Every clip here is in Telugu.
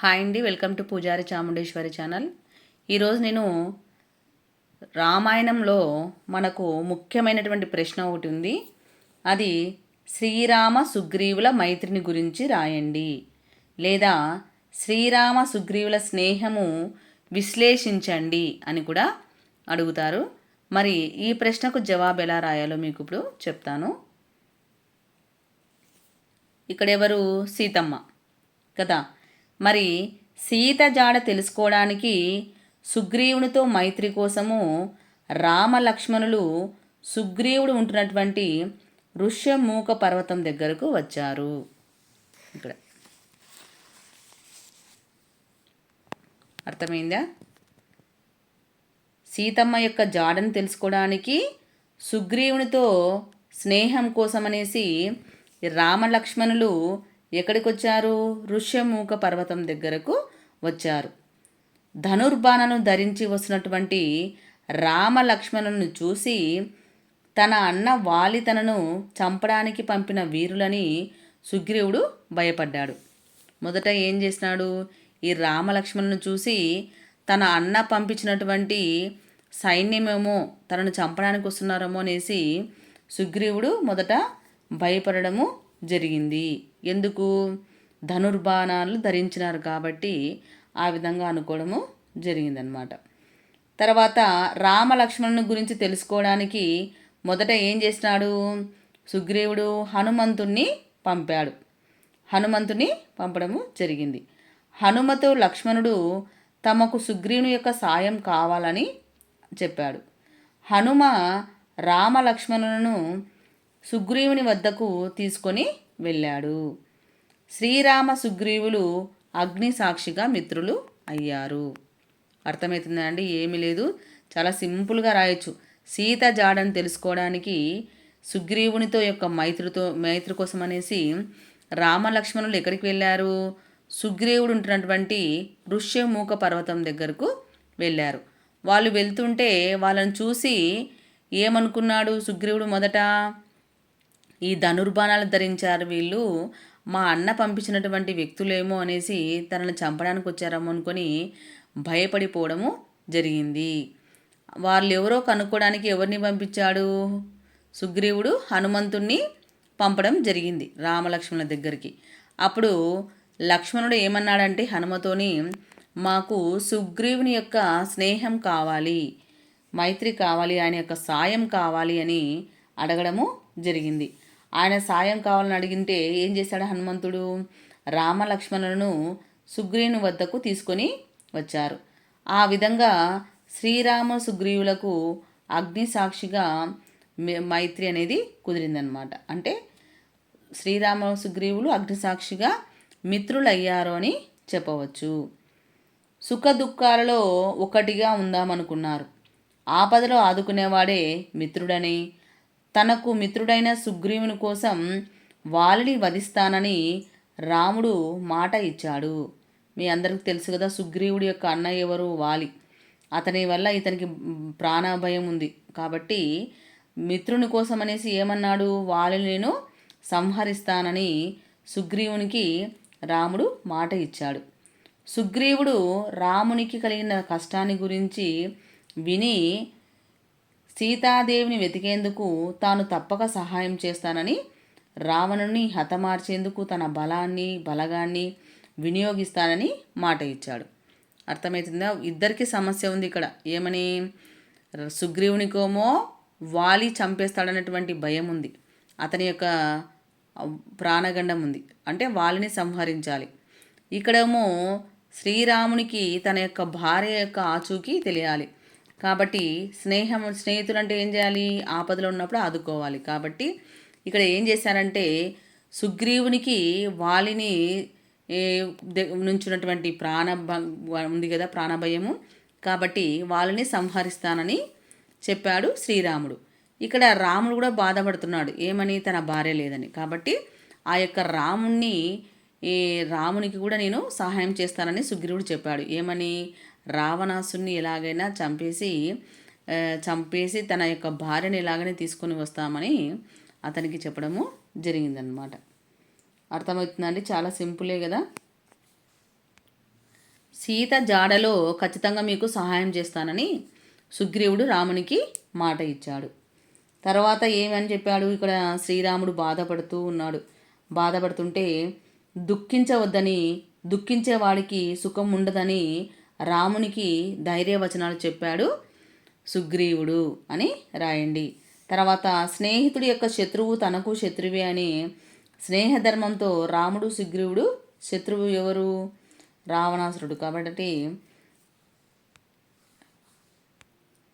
హాయ్ అండి వెల్కమ్ టు పూజారి చాముండేశ్వరి ఛానల్. ఈరోజు నేను రామాయణంలో మనకు ముఖ్యమైనటువంటి ప్రశ్న ఒకటి ఉంది. అది శ్రీరామ సుగ్రీవుల మైత్రిని గురించి రాయండి. లేదా శ్రీరామ సుగ్రీవుల స్నేహము విశ్లేషించండి అని కూడా అడుగుతారు. మరి ఈ ప్రశ్నకు జవాబు ఎలా రాయాలో మీకు ఇప్పుడు చెప్తాను. ఇక్కడ ఎవరు? సీతమ్మ. కదా? మరి సీత జాడ తెలుసుకోవడానికి సుగ్రీవునితో మైత్రి కోసము రామలక్ష్మణులు సుగ్రీవుడు ఉంటున్నటువంటి ఋష్యమూక పర్వతం దగ్గరకు వచ్చారు. ఇక్కడ. అర్థమైందా? సీతమ్మ యొక్క జాడను తెలుసుకోవడానికి సుగ్రీవునితో స్నేహం కోసమనేసి రామలక్ష్మణులు ఎక్కడికి వచ్చారు ఋష్యమూక పర్వతం దగ్గరకు వచ్చారు. ధనుర్బాణను ధరించి వస్తున్నటువంటి రామలక్ష్మణులను చూసి తన అన్న వాలి తనను చంపడానికి పంపిన వీరులని సుగ్రీవుడు భయపడ్డాడు. మొదట ఏం చేసినాడు? ఈ రామలక్ష్మణును చూసి తన అన్న పంపించినటువంటి సైన్యమేమో తనను చంపడానికి వస్తున్నారేమో అనేసి సుగ్రీవుడు మొదట భయపడము జరిగింది. ఎందుకు? ధనుర్బాణాలు ధరించినారు కాబట్టి ఆ విధంగా అనుకోవడము జరిగిందనమాట తర్వాత రామలక్ష్మణుని గురించి తెలుసుకోవడానికి మొదట ఏం చేసినాడు? సుగ్రీవుడు హనుమంతుణ్ణి పంపాడు. హనుమంతుని పంపడము జరిగింది. హనుమతో లక్ష్మణుడు తమకు సుగ్రీవుని యొక్క సాయం కావాలని చెప్పాడు. హనుమ రామ లక్ష్మణులను సుగ్రీవుని వద్దకు తీసుకొని వెళ్ళాడు. శ్రీరామ సుగ్రీవులు అగ్ని సాక్షిగా మిత్రులు అయ్యారు. అర్థమవుతుందండి? ఏమీ లేదు. చాలా సింపుల్గా రాయొచ్చు. సీత జాడని తెలుసుకోవడానికి సుగ్రీవునితో యొక్క మైత్రితో మైత్రి కోసం అనేసి రామలక్ష్మణులు ఎక్కడికి వెళ్ళారు? సుగ్రీవుడు ఉంటున్నటువంటి ఋష్యమూక పర్వతం దగ్గరకు వెళ్ళారు. వాళ్ళు వెళ్తుంటే వాళ్ళని చూసి ఏమనుకున్నాడు సుగ్రీవుడు మొదట? ఈ ధనుర్బాణాలు ధరించారు వీళ్ళు. మా అన్న పంపించినటువంటి వ్యక్తులేమో అనేసి తనను చంపడానికి వచ్చారేమో అనుకొని భయపడిపోవడము జరిగింది. వాళ్ళు ఎవరో కనుక్కోవడానికి ఎవరిని పంపించాడు? సుగ్రీవుడు హనుమంతుణ్ణి పంపడం జరిగింది రామలక్ష్మణుల దగ్గరికి. అప్పుడు లక్ష్మణుడు ఏమన్నాడంటే హనుమతోని మాకు సుగ్రీవుని యొక్క స్నేహం కావాలి మైత్రి కావాలి ఆయన యొక్క సాయం కావాలి అని అడగడము జరిగింది. ఆయన సాయం కావాలని అడిగింటే ఏం చేశాడు హనుమంతుడు? రామ లక్ష్మణులను సుగ్రీవుని వద్దకు తీసుకొని వచ్చారు. ఆ విధంగా శ్రీరామ సుగ్రీవులకు అగ్ని సాక్షిగా మైత్రి అనేది కుదిరిందనమాట అంటే శ్రీరామ సుగ్రీవులు అగ్నిసాక్షిగా మిత్రులయ్యారు అని చెప్పవచ్చు. సుఖ దుఃఖాలలో ఒకటిగా ఉందామనుకున్నారు. ఆపదలో ఆదుకునేవాడే మిత్రుడని తనకు మిత్రుడైన సుగ్రీవుని కోసం వాలిని వధిస్తానని రాముడు మాట ఇచ్చాడు. మీ అందరికీ తెలుసు కదా సుగ్రీవుడి యొక్క అన్న ఎవరు? వాలి. అతని వల్ల ఇతనికి ప్రాణభయం ఉంది. కాబట్టి మిత్రుని కోసం అనేసి ఏమన్నాడు? వాలిని నేను సంహరిస్తానని సుగ్రీవునికి రాముడు మాట ఇచ్చాడు. సుగ్రీవుడు రామునికి కలిగిన కష్టాన్ని గురించి విని సీతాదేవిని వెతికేందుకు తాను తప్పక సహాయం చేస్తానని రావణుని హతమార్చేందుకు తన బలాన్ని బలగాన్ని వినియోగిస్తానని మాట ఇచ్చాడు. అర్థమవుతుందా ఇద్దరికి సమస్య ఉంది ఇక్కడ. ఏమని? సుగ్రీవునికోమో వాలి చంపేస్తాడన్నటువంటి భయం ఉంది. అతని యొక్క ప్రాణగండం ఉంది. అంటే వాలిని సంహరించాలి. ఇక్కడేమో శ్రీరామునికి తన యొక్క భార్య యొక్క ఆచూకీ తెలియాలి. కాబట్టి స్నేహం స్నేహితులు అంటే ఏం చేయాలి? ఆపదలో ఉన్నప్పుడు ఆదుకోవాలి. కాబట్టి ఇక్కడ ఏం చేశారంటే సుగ్రీవునికి వాలిని నుంచున్నటువంటి ప్రాణ ఉంది కదా ప్రాణభయము. కాబట్టి వాళ్ళని సంహరిస్తానని చెప్పాడు శ్రీరాముడు. ఇక్కడ రాముడు కూడా బాధపడుతున్నాడు. ఏమని? తన భార్య లేదని. కాబట్టి ఆ యొక్క రాముణ్ణి ఈ రామునికి కూడా నేను సహాయం చేస్తానని సుగ్రీవుడు చెప్పాడు. ఏమని? రావణాసుని ఎలాగైనా చంపేసి చంపేసి తన యొక్క భార్యని ఎలాగైనా తీసుకొని వస్తామని అతనికి చెప్పడము జరిగిందనమాట అర్థమవుతుందండి? చాలా సింపులే కదా? సీత జాడలో ఖచ్చితంగా మీకు సహాయం చేస్తానని సుగ్రీవుడు రామునికి మాట ఇచ్చాడు. తర్వాత ఏమని చెప్పాడు? ఇక్కడ శ్రీరాముడు బాధపడుతూ ఉన్నాడు. బాధపడుతుంటే దుఃఖించవద్దని దుఃఖించేవాడికి సుఖం ఉండదని రామునికి ధైర్యవచనాలు చెప్పాడు సుగ్రీవుడు అని రాయండి. తర్వాత స్నేహితుడి యొక్క శత్రువు తనకు శత్రువే అని స్నేహధర్మంతో రాముడు సుగ్రీవుడు శత్రువు ఎవరు? రావణాసురుడు. కాబట్టి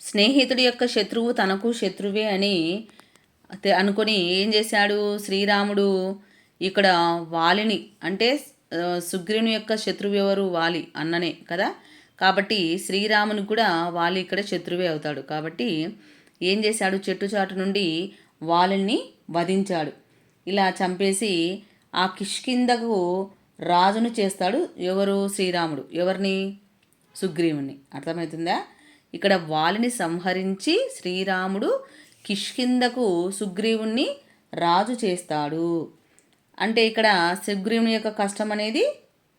స్నేహితుడి యొక్క శత్రువు తనకు శత్రువే అని అనుకొని ఏం చేశాడు? శ్రీరాముడు ఇక్కడ వాలిని అంటే సుగ్రీవుని యొక్క శత్రువు ఎవరు? వాలి అన్ననే కదా? కాబట్టి శ్రీరాముని కూడా వాలి ఇక్కడ శత్రువే అవుతాడు. కాబట్టి ఏం చేశాడు? చెట్టు చాటు నుండి వాలిని వధించాడు. ఇలా చంపేసి ఆ కిష్కిందకు రాజును చేస్తాడు ఎవరు? శ్రీరాముడు. ఎవరిని? సుగ్రీవుని. అర్థమవుతుందా? ఇక్కడ వాలిని సంహరించి శ్రీరాముడు కిష్కిందకు సుగ్రీవుణ్ణి రాజు చేస్తాడు. అంటే ఇక్కడ సుగ్రీవుని యొక్క కష్టం అనేది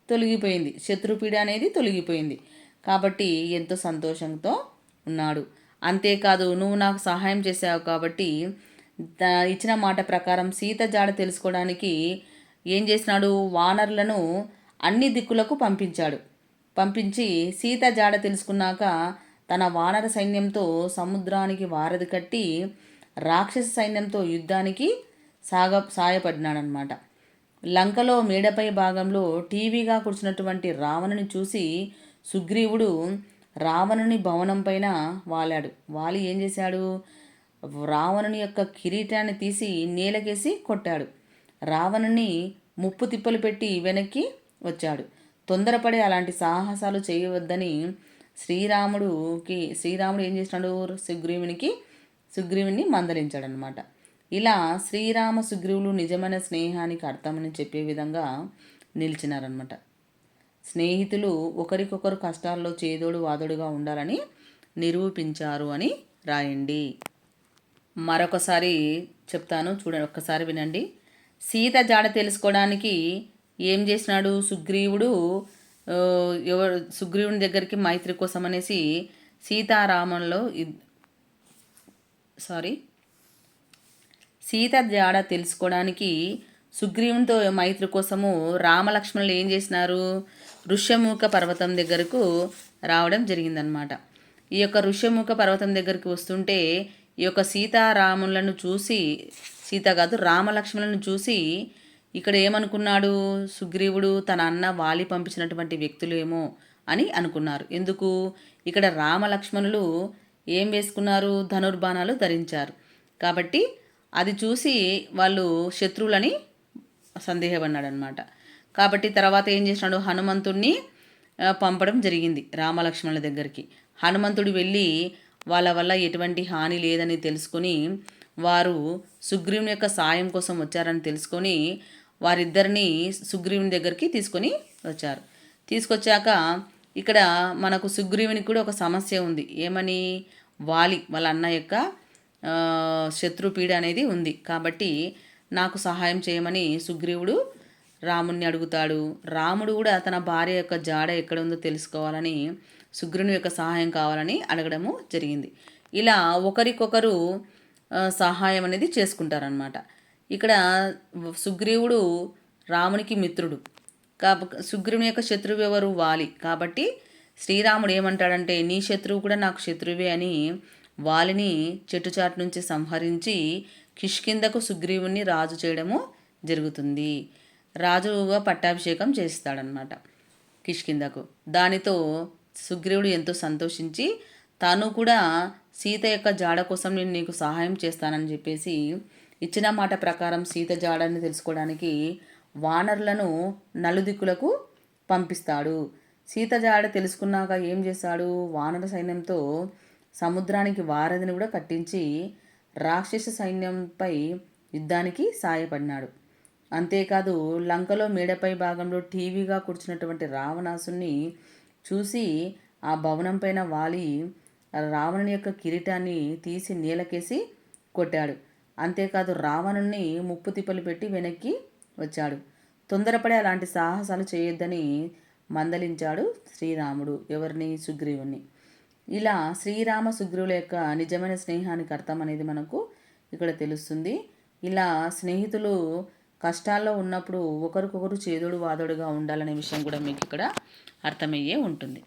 తొలగిపోయింది. శత్రుపీడ అనేది తొలగిపోయింది. కాబట్టి ఎంతో సంతోషంతో ఉన్నాడు. అంతేకాదు నువ్వు నాకు సహాయం చేసావు కాబట్టి ఇచ్చిన మాట ప్రకారం సీత జాడ తెలుసుకోవడానికి ఏం చేసినాడు? వానరులను అన్ని దిక్కులకు పంపించాడు. పంపించి సీత జాడ తెలుసుకున్నాక తన వానర సైన్యంతో సముద్రానికి వారధి కట్టి రాక్షస సైన్యంతో యుద్ధానికి సాగ సాయపడినాడనమాట లంకలో మేడపై భాగంలో టీవీగా కూర్చున్నటువంటి రావణుని చూసి సుగ్రీవుడు రావణుని భవనం పైన వాలాడు. వాలి ఏం చేశాడు? రావణుని యొక్క కిరీటాన్ని తీసి నేలకేసి కొట్టాడు. రావణుని ముప్పు తిప్పలు పెట్టి వెనక్కి వచ్చాడు. తొందరపడి అలాంటి సాహసాలు చేయవద్దని శ్రీరాముడుకి శ్రీరాముడు ఏం చేసినాడు? సుగ్రీవునికి సుగ్రీవుని మందలించాడనమాట ఇలా శ్రీరామ సుగ్రీవులు నిజమైన స్నేహానికి అర్థమని చెప్పే విధంగా నిలిచినారనమాట స్నేహితులు ఒకరికొకరు కష్టాల్లో చేదోడు వాదోడుగా ఉండాలని నిరూపించారు అని రాయండి. మరొకసారి చెప్తాను చూడండి ఒక్కసారి వినండి. సీత జాడ తెలుసుకోవడానికి ఏం చేసినాడు? సుగ్రీవుడు ఎవరు సుగ్రీవుని దగ్గరికి మైత్రి కోసం అనేసి సీతారామంలో సారీ సీత జాడ తెలుసుకోవడానికి సుగ్రీవునితో మైత్రి కోసము రామలక్ష్మణులు ఏం చేసినారు? ఋష్యముఖ పర్వతం దగ్గరకు రావడం జరిగిందనమాట ఈ యొక్క ఋష్యముఖ పర్వతం దగ్గరికి వస్తుంటే ఈ యొక్క సీతారాములను చూసి సీత కాదు రామలక్ష్మణులను చూసి ఇక్కడ ఏమనుకున్నాడు? సుగ్రీవుడు తన అన్న వాలి పంపించినటువంటి వ్యక్తులేమో అని అనుకున్నారు. ఎందుకు? ఇక్కడ రామలక్ష్మణులు ఏం వేసుకున్నారు? ధనుర్బాణాలు ధరించారు. కాబట్టి అది చూసి వాళ్ళు శత్రువులని సందేహపడినాడనమాట కాబట్టి తర్వాత ఏం చేసినాడు? హనుమంతుణ్ణి పంపడం జరిగింది రామలక్ష్మణుల దగ్గరికి. హనుమంతుడు వెళ్ళి వాళ్ళ వల్ల ఎటువంటి హాని లేదని తెలుసుకొని వారు సుగ్రీవుని యొక్క సాయం కోసం వచ్చారని తెలుసుకొని వారిద్దరిని సుగ్రీవుని దగ్గరికి తీసుకొని వచ్చారు. తీసుకొచ్చాక ఇక్కడ మనకు సుగ్రీవునికి కూడా ఒక సమస్య ఉంది. ఏమని? వాలి వాళ్ళ అన్న యొక్క శత్రుపీడ అనేది ఉంది. కాబట్టి నాకు సహాయం చేయమని సుగ్రీవుడు రాముణ్ణి అడుగుతాడు. రాముడు కూడా తన భార్య యొక్క జాడ ఎక్కడ ఉందో తెలుసుకోవాలని సుగ్రీవుని యొక్క సహాయం కావాలని అడగడము జరిగింది. ఇలా ఒకరికొకరు సహాయం అనేది చేసుకుంటారనమాట ఇక్కడ సుగ్రీవుడు రామునికి మిత్రుడు. కాబ సుగ్రీవుని యొక్క శత్రువు ఎవరు? వాలి. కాబట్టి శ్రీరాముడు ఏమంటాడంటే నీ శత్రువు కూడా నాకు శత్రువే అని వాలిని చెట్టుచాటు నుంచి సంహరించి కిష్కిందకు సుగ్రీవుని రాజు చేయడము జరుగుతుంది. రాజుగా పట్టాభిషేకం చేస్తాడనమాట కిష్కిందకు దానితో సుగ్రీవుడు ఎంతో సంతోషించి తాను కూడా సీత యొక్క జాడ కోసం నేను నీకు సహాయం చేస్తానని చెప్పేసి ఇచ్చిన మాట ప్రకారం సీత జాడని తెలుసుకోవడానికి వానరులను నలుదిక్కులకు పంపిస్తాడు. సీత జాడ తెలుసుకున్నాక ఏం చేశాడు? వానర సైన్యంతో సముద్రానికి వారధిని కూడా కట్టించి రాక్షస సైన్యంపై యుద్ధానికి సాయపడినాడు. అంతేకాదు లంకలో మేడపై భాగంలో టీవీగా కూర్చున్నటువంటి రావణాసుని చూసి ఆ భవనం పైన వాలి రావణుని యొక్క కిరీటాన్ని తీసి నీలకేసి కొట్టాడు. అంతేకాదు రావణుణ్ణి ముప్పు తిప్పలు పెట్టి వెనక్కి వచ్చాడు. తొందరపడి అలాంటి సాహసాలు చేయొద్దని మందలించాడు శ్రీరాముడు ఎవరిని? సుగ్రీవుని ఇలా శ్రీరామ సుగ్రీవుల యొక్క నిజమైన స్నేహానికి అర్థం అనేది మనకు ఇక్కడ తెలుస్తుంది. ఇలా స్నేహితులు కష్టాల్లో ఉన్నప్పుడు ఒకరికొకరు చేదోడు వాదోడుగా ఉండాలనే విషయం కూడా మీకు ఇక్కడ అర్థమయ్యే ఉంటుంది.